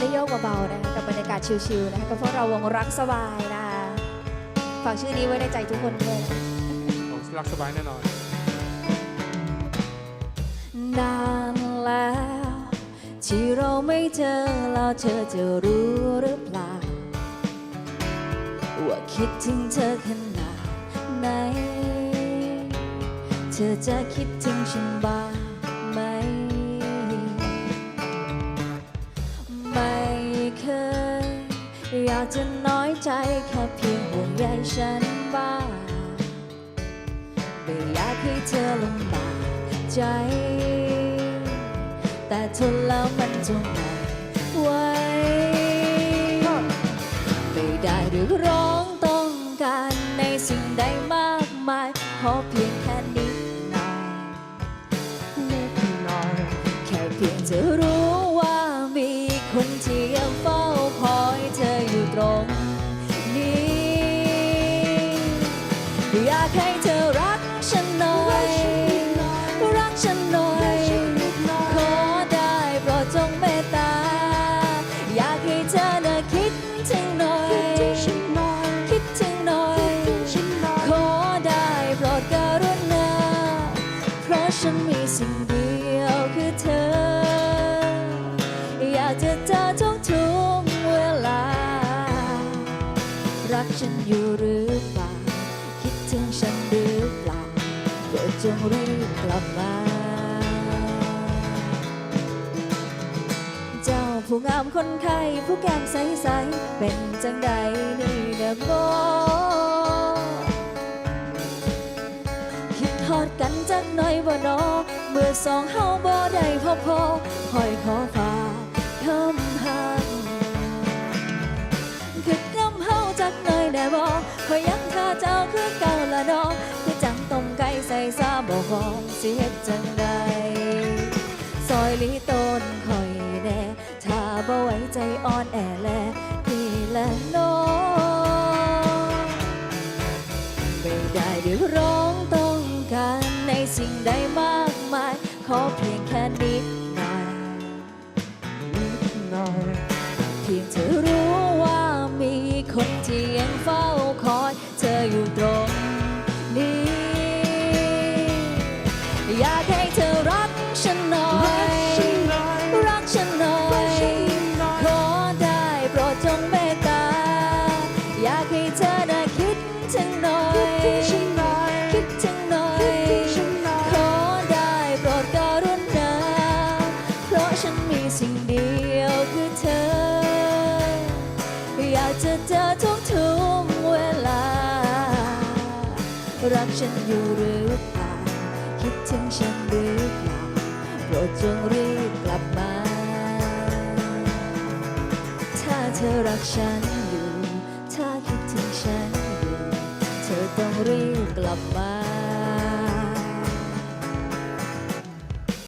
ได้โยกเบาๆนะคะกับบรรยากาศชิลๆนะคะกับพวกเราวงรักสบายนะคะฝากชื่อนี้ไว้ในใจทุกคนด้วยนะผมรักสบายแน่นอนนานแล้วที่เราไม่เจอแล้วเธอจะรู้หรือเปล่า ว่าคิดถึงเธอขนาดไหน เธอจะคิดถึงฉันบ้าง อยากจะน้อยใจแค่เพียงห่วงใยฉันบ้างไม่อยากให้เธอลำบากใจ แต่ทนแล้วมันจงไม่ไหวไม่ได้เรียกร้องต้องการในสิ่งใดมากมาย ขอเพียงแค่ สิ่งเดียวคือเธอ อยากจะเจอทุกทุกเวลา รักฉันอยู่หรือเปล่า คิดถึงฉันหรือเปล่าโปรดจงรีบกลับมา เจ้าผู้งามคนไข้ผู้แก้มใส ๆ เป็นจังใดนี่เด้อบ่ อดกันจักหน่อยบ่นอเมื่อสองเฮาบ่ได้พบพอคอยขอฝากคำหักคิดนำเฮาจักหน่อยได้บ่คอยยังท่าเจ้าคือเก่าละดอคือจังต้มไก่ใส่ซาบ่หอมสิเฮ็ดจังใดซอยลีต้นคอยแน่ถ้าบ่ไว้ใจอ่อนแอแลนี่และน้องไม่ได้เรียกร้องต้อ สิ่งใดมากมาย ขอเพียงแค่นิดหน่อยนิดหน่อยเพียงเธอรู้ว่ามีคนที่ยังเฝ้าคอย เธออยู่ตรงนี้อยาก รักฉันอยู่หรือเปล่า คิดถึงฉันหรือเปล่า โปรดจงรีบกลับมา ถ้าเธอรักฉันอยู่ ถ้าคิดถึงฉันอยู่ เธอต้องรีบกลับมา